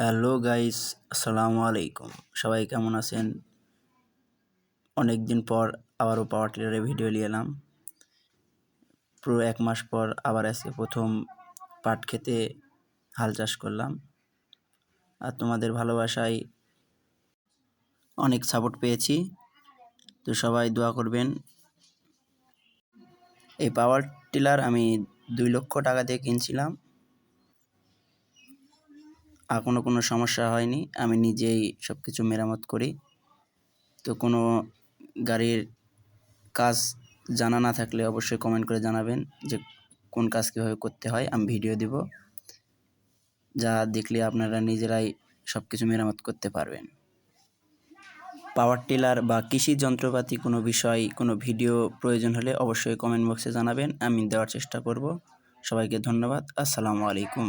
Hello guys, আসসালামু আলাইকুম। সবাই কেমন আছেন? অনেক দিন পর আবারও পাওয়ার টিলারের ভিডিও নিয়ে এলাম। পুরো এক মাস পর আবার আজকে প্রথম পাট খেতে হাল চাষ করলাম। আর তোমাদের ভালোবাসায় অনেক সাপোর্ট পেয়েছি। তো সবাই দোয়া করবেন। এই পাওয়ার টিলার আমি দুই লক্ষ টাকা দিয়ে কিনছিলাম। এখনও কোনো সমস্যা হয়নি। আমি নিজেই সব কিছু মেরামত করি। তো কোনো গাড়ির কাজ জানা না থাকলে অবশ্যই কমেন্ট করে জানাবেন যে কোন কাজ কীভাবে করতে হয়, আমি ভিডিও দিব। যা দেখলে আপনারা নিজেরাই সব কিছু মেরামত করতে পারবেন। পাওয়ার টিলার বা কৃষি যন্ত্রপাতি কোনো বিষয়, কোনো ভিডিও প্রয়োজন হলে অবশ্যই কমেন্ট বক্সে জানাবেন, আমি দেওয়ার চেষ্টা করব। সবাইকে ধন্যবাদ, আসসালামু আলাইকুম।